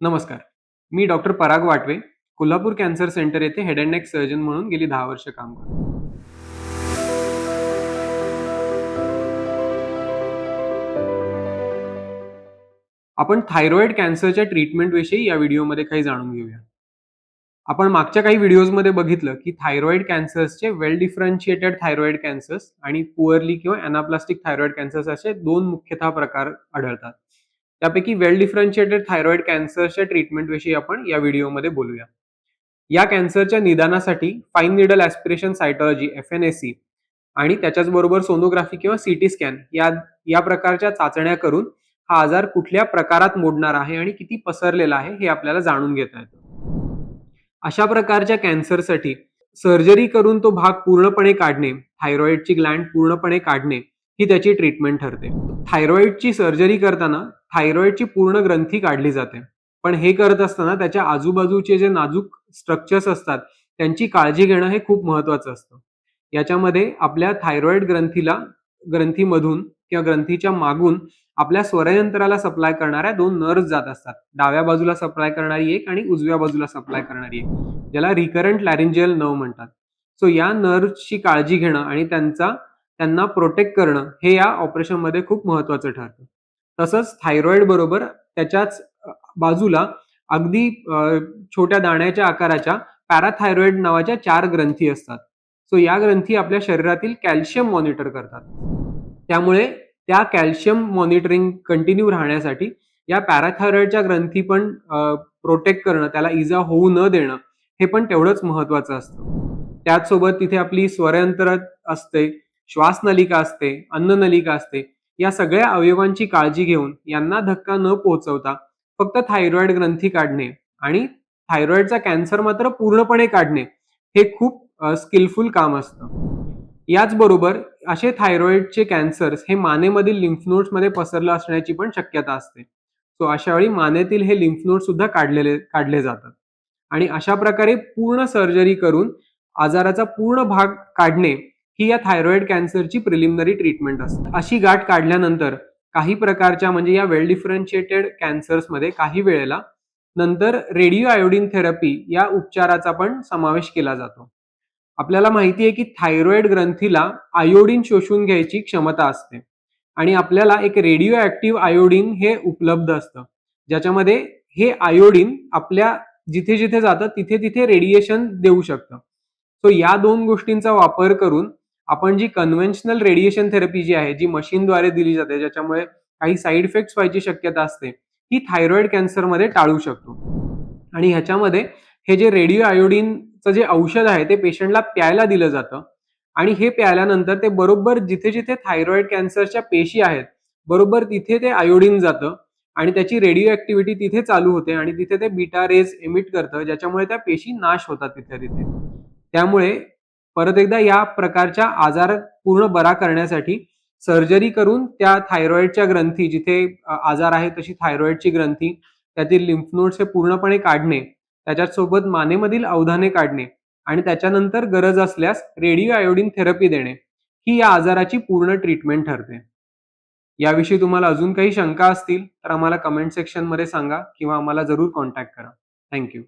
नमस्कार. मी doctor Parag Watve Kolhapur cancer centre येथे head and neck surgeon म्हणून गेली दहा वर्ष काम करतो. आपण थायरॉइड कॅन्सरच्या ट्रीटमेंटविषयी या व्हिडिओमध्ये काही जाणून घेऊया. आपण मागच्या काही व्हिडिओजमध्ये बघितलं की थायरॉइड कॅन्सर्सचे वेल डिफरन्शिएटेड थायरॉइड कॅन्सर्स आणि पुअरली किंवा अनाप्लास्टिक थायरॉइड कॅन्सर्स असे दोन मुख्यतः प्रकार आढळतात. त्यापैकी वेल डिफरन्शिएटेड थायरॉइड कॅन्सरच्या ट्रीटमेंटविषयी आपण या व्हिडिओमध्ये बोलूया. या कॅन्सरच्या निदानासाठी fine needle aspiration cytology F N S C आणि त्याच्याचबरोबर सोनोग्राफी किंवा सीटी स्कॅन या या प्रकारच्या चाचण्या करून हा आजार कुठल्या प्रकारात मोडणार आहे आणि किती पसरलेला आहे हे आपल्याला जाणून घेता येतं. अशा प्रकारच्या कॅन्सरसाठी सर्जरी करून तो भाग पूर्णपणे काढणे थायरॉइडची ग्लँड पूर्णपणे काढणे ही त्याची ट्रीटमेंट ठरते. थायरॉइडची सर्जरी करताना थायरॉइडची पूर्ण ग्रंथी काढली जाते. पण हे करत असताना त्याच्या आजूबाजूचे जे नाजूक स्ट्रक्चर्स असतात त्यांची काळजी घेणं हे खूप महत्वाचं असतं. याच्यामध्ये आपल्या थायरॉइड ग्रंथीला ग्रंथीमधून किंवा ग्रंथीच्या मागून आपल्या स्वरयंत्राला सप्लाय करणाऱ्या दोन नर्स जात असतात. डाव्या बाजूला सप्लाय करणारी एक आणि उजव्या बाजूला सप्लाय करणारी एक ज्याला रिकरंट लॅरिंजियल नर्व म्हणतात. सो या नर्व्सची काळजी घेणं आणि त्यांचा त्यांना प्रोटेक्ट करणं हे या ऑपरेशनमध्ये खूप महत्वाचं ठरतं. तसंच थायरॉइड बरोबर त्याच्याच बाजूला अगदी छोट्या दाण्याच्या आकाराच्या पॅराथायरॉइड नावाच्या चार ग्रंथी असतात. सो या ग्रंथी आपल्या शरीरातील कॅल्शियम मॉनिटर करतात. त्यामुळे त्या कॅल्शियम मॉनिटरिंग कंटिन्यू राहण्यासाठी या पॅराथायरॉइडच्या ग्रंथी पण प्रोटेक्ट करणं त्याला इजा होऊ न देणं हे पण तेवढंच महत्वाचं असतं. त्याचसोबत तिथे आपली स्वरयंत्र असते श्वासनलिका असते अन्ननलिका असते या सगळ्या अवयवांची काळजी घेऊन यांना धक्का न पोहोचवता फक्त थायरॉइड ग्रंथी काढणे आणि थायरॉइडचा कॅन्सर मात्र पूर्णपणे काढणे हे खूप स्किलफुल काम असतं. याचबरोबर असे थायरॉइडचे कॅन्सर्स हे मानेमधील लिम्फमध्ये पसरलं असण्याची पण शक्यता असते. सो अशा वेळी मानेतील हे लिम्फ नोड सुद्धा काढलेले काढले जातात. आणि अशा प्रकारे पूर्ण सर्जरी करून आजाराचा पूर्ण भाग काढणे ही या थायरॉइड कॅन्सरची प्रिलिमिनरी ट्रीटमेंट असते. अशी गाठ काढल्यानंतर काही प्रकारच्या म्हणजे या वेल डिफरन्शिएटेड कॅन्सर्समध्ये काही वेळेला नंतर रेडिओ आयोडीन थेरपी या उपचाराचा पण समावेश केला जातो. आपल्याला माहिती आहे की थायरॉइड ग्रंथीला आयोडीन शोषून घ्यायची क्षमता असते. आणि आपल्याला एक रेडिओ ऍक्टिव्ह आयोडीन हे उपलब्ध असतं. ज्याच्यामध्ये हे आयोडीन आपल्या जिथे जिथे जातं तिथे तिथे रेडिएशन देऊ शकतं. सो या दोन गोष्टींचा वापर करून आपण जी कन्व्हेन्शनल रेडिएशन थेरपी जी आहे जी मशीनद्वारे दिली जाते ज्याच्यामुळे काही साईड इफेक्ट्स व्हायची शक्यता असते ही थायरॉइड कॅन्सरमध्ये टाळू शकतो. आणि ह्याच्यामध्ये हे जे रेडिओ आयोडीनचं जे औषध आहे ते पेशंटला प्यायला दिलं जातं. आणि हे प्यायल्यानंतर ते बरोबर जिथे जिथे थायरॉइड कॅन्सरच्या पेशी आहेत बरोबर तिथे ते आयोडीन जातं आणि त्याची रेडिओ ऍक्टिव्हिटी तिथे चालू होते आणि तिथे ते बीटा रेज एमिट करतं ज्याच्यामुळे त्या पेशी नाश होतात तिथे तिथे. त्यामुळे परत एकदा या प्रकारच्या आजार पूर्ण बरा करण्यासाठी सर्जरी करून त्या थायरॉइडच्या ग्रंथी जिथे आजार आहे तशी थायरॉइडची ग्रंथी त्यातील लिम्फनोड्स हे पूर्णपणे काढणे त्याच्यासोबत मानेमधील अवधाने काढणे आणि त्याच्यानंतर गरज असल्यास रेडिओ आयोडीन थेरपी देणे ही या आजाराची पूर्ण ट्रीटमेंट ठरते. याविषयी तुम्हाला अजून काही शंका असतील तर आम्हाला कमेंट सेक्शनमध्ये सांगा किंवा आम्हाला जरूर कॉन्टॅक्ट करा. थँक्यू